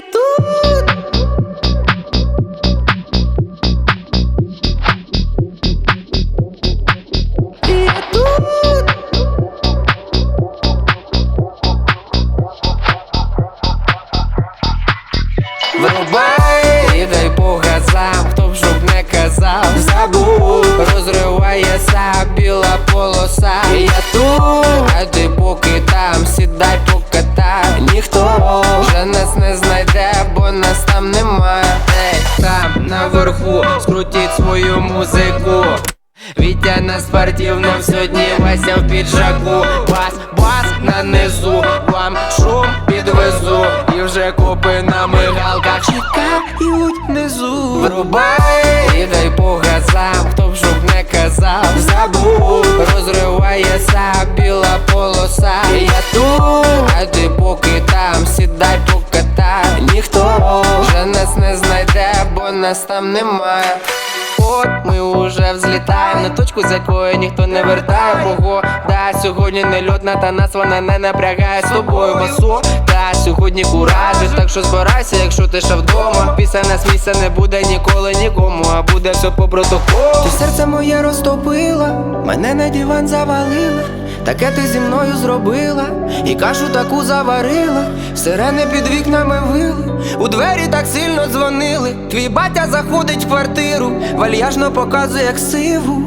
я тут. Я тут. Врубай, і дай по газам, хто б щоб не казав, забув, розривається біла полоса. Я тут, а ти поки там, сідай свою музику. Вітя на спортивном сьогодні Вася в піджаку. Бас, бас на низу, вам шум підвезу. І вже копи на мигалках. Чекають внизу. Врубай, і дай по газам, хто б щоб не казав. Забув, розривається біла полоса. Я тут, а ти поки там, сідай покатай. Ніхто вже нас не знайде, бо нас там немає От ми уже взлітаємо на точку, з якої ніхто не вертає. Погода сьогодні не льотна, та нас вона не напрягає. З тобою басо. Та сьогодні куражі, так що збирайся, якщо ти ще вдома. Після нас місця не буде ніколи нікому, а буде все по протоколу. Ти серце моє розтопила, мене на диван завалила Таке ти зі мною зробила, і кашу таку заварила, сирени під вікнами вили, у двері так сильно дзвонили. Твій батя заходить в квартиру, вальяжно показує як сиву.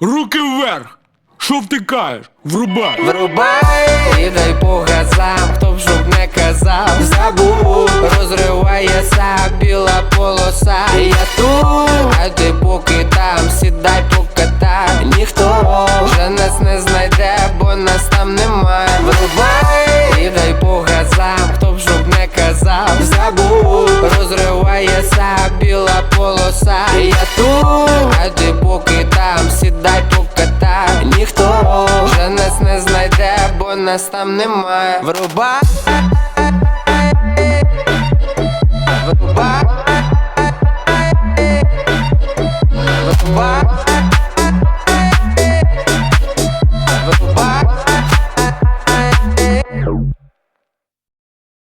Руки вверх! Що втикаєш? Врубай! Врубай, і дай по газам, хто б щоб не казав, забув, розривається біла полоса. Я тут, а ти поки там, сідай покатай. Розривається біла полоса. Я тут, а ти поки там, сідай покатай. Ніхто вже нас не знайде, бо нас там немає. Врубай.